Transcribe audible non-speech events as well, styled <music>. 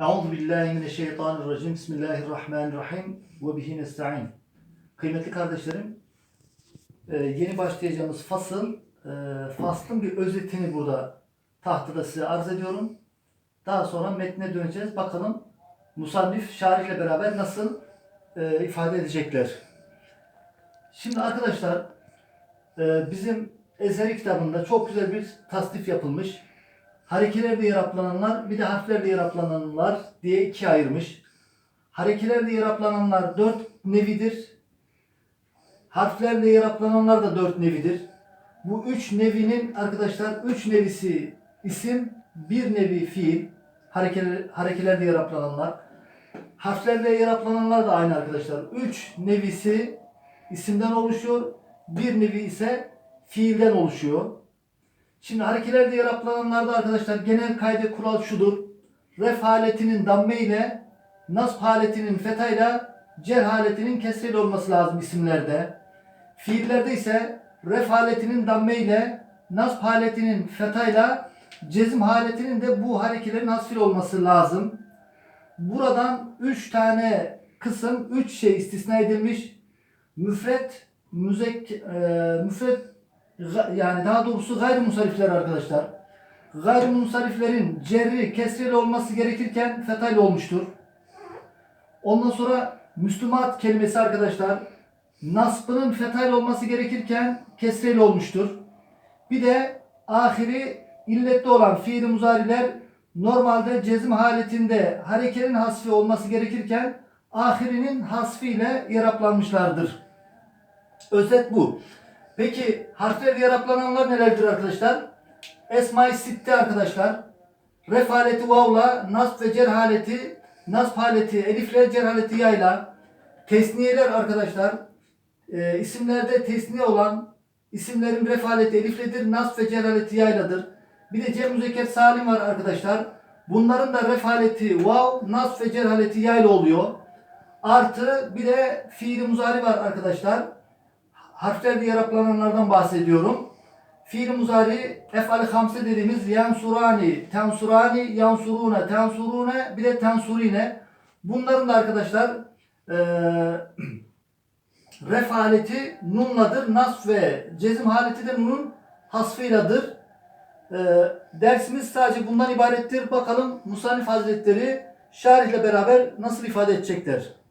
Euzu billahi mineşşeytanirracim. Bismillahirrahmanirrahim. Ve bihi nestaîn. Kıymetli kardeşlerim, e, yeni başlayacağımız fasıl, e, faslın bir özetini burada tahtada size arz ediyorum. Daha sonra metne döneceğiz. Bakalım musannif şarihle beraber nasıl e, ifade edecekler. Şimdi arkadaşlar, bizim Ezheri kitabında çok güzel bir tasnif yapılmış. Harekelerle yaraplananlar bir de harflerle yaraplananlar diye ikiye ayırmış. Harekelerle yaraplananlar dört nevidir. Harflerle yaraplananlar da dört nevidir. Bu üç nevinin arkadaşlar üç nevisi isim, bir nevi fiil. Harekeler, harekelerle yaraplananlar. Harflerle yaraplananlar da aynı arkadaşlar. Üç nevisi isimden oluşuyor. Bir nevi ise fiilden oluşuyor. Şimdi harekelerde yaraplananlarda arkadaşlar genel kaydı kural şudur. Ref haletinin damme ile nasb haletinin feta ile cer haletinin kesreli olması lazım isimlerde. Fiillerde ise ref haletinin damme ile nasb haletinin feta ile cezim haletinin de bu harekelerin hasfil olması lazım. Buradan 3 tane kısım 3 şey istisna edilmiş. Müfret, müzek, e, müfret yani daha doğrusu gayrimusarifler arkadaşlar. Gayrimusariflerin cerri kesreli olması gerekirken fetayla olmuştur. Ondan sonra Müslümat kelimesi arkadaşlar nasbının fetayla olması gerekirken kesreli olmuştur. Bir de ahiri illetli olan fiil muzariler normalde cezim haletinde hareketin hasfi olması gerekirken ahirinin hasfiyle yaraplanmışlardır. Özet bu. Peki harfler yaraplananlar nelerdir arkadaşlar? Esma-i Sitte arkadaşlar. Ref haleti vavla, nasb ve cer haleti, nasb haleti elifle, cer haleti yayla. Tesniyeler arkadaşlar. E, isimlerde tesniye olan isimlerin ref haleti elifledir, nasb ve cer haleti yayladır. Bir de cem müzekker salim var arkadaşlar. Bunların da ref haleti vav, nasb ve cer haleti yayla oluyor. Artı bir de fiili muzari var arkadaşlar harflerle yaraplananlardan bahsediyorum. Fiil muzari efali hamse dediğimiz yansurani, tensurani, yansurune, tensurune, bir de tensurine. Bunların da arkadaşlar eee <clears throat> ref haleti nunladır. Nas ve cezim haleti de nunun hasfıyladır. Eee dersimiz sadece bundan ibarettir. Bakalım Musannif Hazretleri şarihle beraber nasıl ifade edecekler.